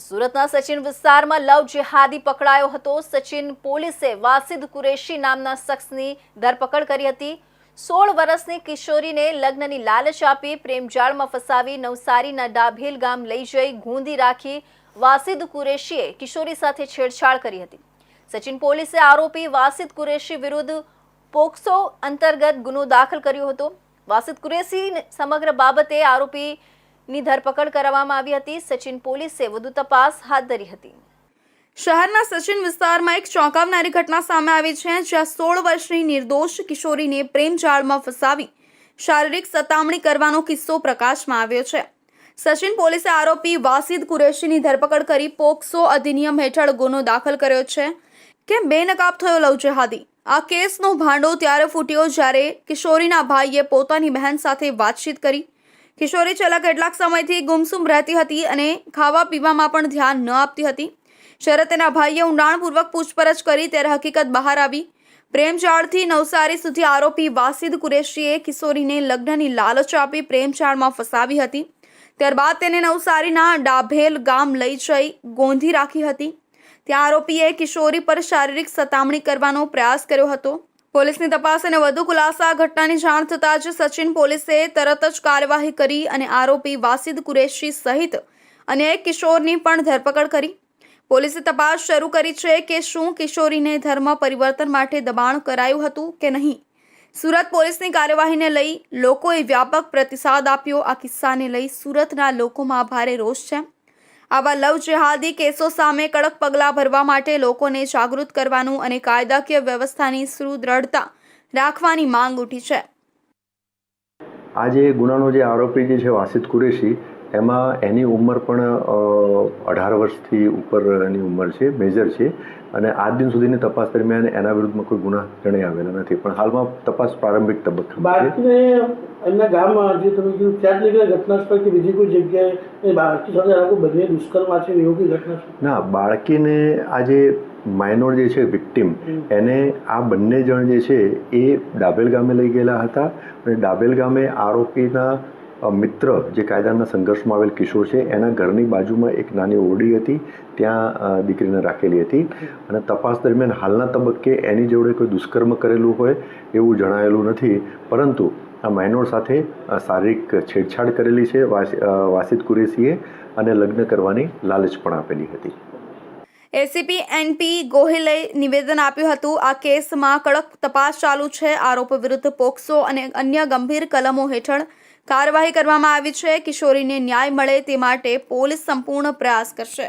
સુરતના સચિન વિસ્તારમાં લવ જેહાદી પકડાયો હતો. સચિન પોલીસે વાસિદ કુરેશી નામના શખ્સની ધરપકડ કરી હતી. સોળ વર્ષની કિશોરીને લગ્નની લાલચ આપી પ્રેમજાળમાં ફસાવી નવસારીના ડાભેલ ગામ લઈ જઈ ગૂંધી રાખી વાસિદ કુરેશીએ કિશોરી સાથે છેડછાડ કરી હતી. સચિન પોલીસે આરોપી વાસિદ કુરેશી વિરુદ્ધ પોક્સો અંતર્ગત ગુનો દાખલ કર્યો હતો. વાસિદ કુરેશી સમગ્ર બાબતે આરોપીની ધરપકડ કરવામાં આવી હતી. સચિન પોલીસે વધુ તપાસ હાથ ધરી હતી. શહેરના સચિન વિસ્તારમાં એક ચોંકાવનારી ઘટના સામે આવી છે, જ્યાં સોળ વર્ષની નિર્દોષ કિશોરીને પ્રેમજાળમાં ફસાવી શારીરિક સતામણી કરવાનો કિસ્સો પ્રકાશમાં આવ્યો છે. સચિન પોલીસે આરોપી વાસિદ કુરેશીની ધરપકડ કરી પોક્સો અધિનિયમ હેઠળ ગુનો દાખલ કર્યો છે. કે બેનકાબ થયો લવ જેહાદી? આ કેસનો ભાંડો ત્યારે ફૂટ્યો જ્યારે કિશોરીના ભાઈએ પોતાની બહેન સાથે વાતચીત કરી કિશોરી છેલ્લા કેટલાક સમયથી ગુમસુમ રહેતી હતી અને ખાવા પીવામાં પણ ધ્યાન ન આપતી હતી. જ્યારે તેના ભાઈએ ઊંડાણપૂર્વક પૂછપરછ કરી ત્યારે હકીકત બહાર આવી. પ્રેમચાળથી નવસારી સુધી આરોપી વાસિદ કુરેશીએ કિશોરીને લગ્નની લાલચ આપી પ્રેમચાળમાં ફસાવી હતી. ત્યારબાદ તેને નવસારીના ડાભેલ ગામ લઈ જઈ ગોંધી રાખી હતી. ત્યાં આરોપીએ કિશોરી પર શારીરિક સતામણી કરવાનો પ્રયાસ કર્યો હતો. પોલીસની તપાસ અને વધુ ખુલાસા ઘટનાની જાણ થતાં જ સચિન પોલીસે તરત જ કાર્યવાહી કરી અને આરોપી વાસિદ કુરેશી સહિત અન્ય એક કિશોરની પણ ધરપકડ કરી. પોલીસે તપાસ શરૂ કરી છે કે શું કિશોરીને ધર્મ પરિવર્તન માટે દબાણ કરાયું હતું કે નહીં. સુરત પોલીસની કાર્યવાહીને લઈ લોકોએ વ્યાપક પ્રતિસાદ આપ્યો. આ કિસ્સાને લઈ સુરતના લોકોમાં ભારે રોષ છે. આવા લવ જેહાદી કેસો સામે કડક પગલાં ભરવા માટે લોકોને જાગૃત કરવાનું અને કાયદાકીય વ્યવસ્થાની સુદૃઢતા રાખવાની માંગ ઉઠી છે. આજે ગુનાનો જે આરોપી જે છે, વાસિદ કુરેશી એમાં એની ઉંમર પણ અઢાર વર્ષથી ઉપરની ઉંમર છે મેજર છે. અને આજ દિન સુધીની તપાસ દરમિયાન એના વિરુદ્ધમાં કોઈ ગુના જણાઈ આવેલા નથી. પણ હાલમાં તપાસ પ્રારંભિક તબક્કામાં છે. એમના ગામમાં જે તમે કીધું ત્યાં જ નીકળે ઘટના સ્થળ કે બીજી કોઈ જગ્યાએ બાળકી સાથે બંને દુષ્કર્મ છે એવું કોઈ ઘટના ના બાળકીને આ જે માઇનોર જે છે વિક્ટિમ એને આ બંને જણ જે છે એ ડાભેલ ગામે લઈ ગયેલા હતા. અને ડાભેલ ગામે આરોપીના મિત્ર જે કાયદાના સંઘર્ષમાં આવેલ કિશોર છે, એના ઘરની બાજુમાં એક નાની ઓરડી હતી, ત્યાં દીકરીને રાખેલી હતી. અને તપાસ દરમિયાન હાલના તબક્કે એની જોડે કોઈ દુષ્કર્મ કરેલું હોય એવું જણાયેલું નથી. પરંતુ આ માઇનોર સાથે શારીરિક છેડછાડ કરેલી છે, વાસ- વાસિદ કુરેશીએ અને લગ્ન કરવાની લાલચ પણ આપેલી હતી. એસીપી એનપી ગોહિલે નિવેદન આપ્યું હતું, આ કેસમાં કડક તપાસ ચાલુ છે. આરોપ વિરુદ્ધ પોક્સો અને અન્ય ગંભીર કલમો હેઠળ કાર્યવાહી કરવામાં આવી છે. કિશોરીને ન્યાય મળે તે માટે પોલીસ સંપૂર્ણ પ્રયાસ કરશે.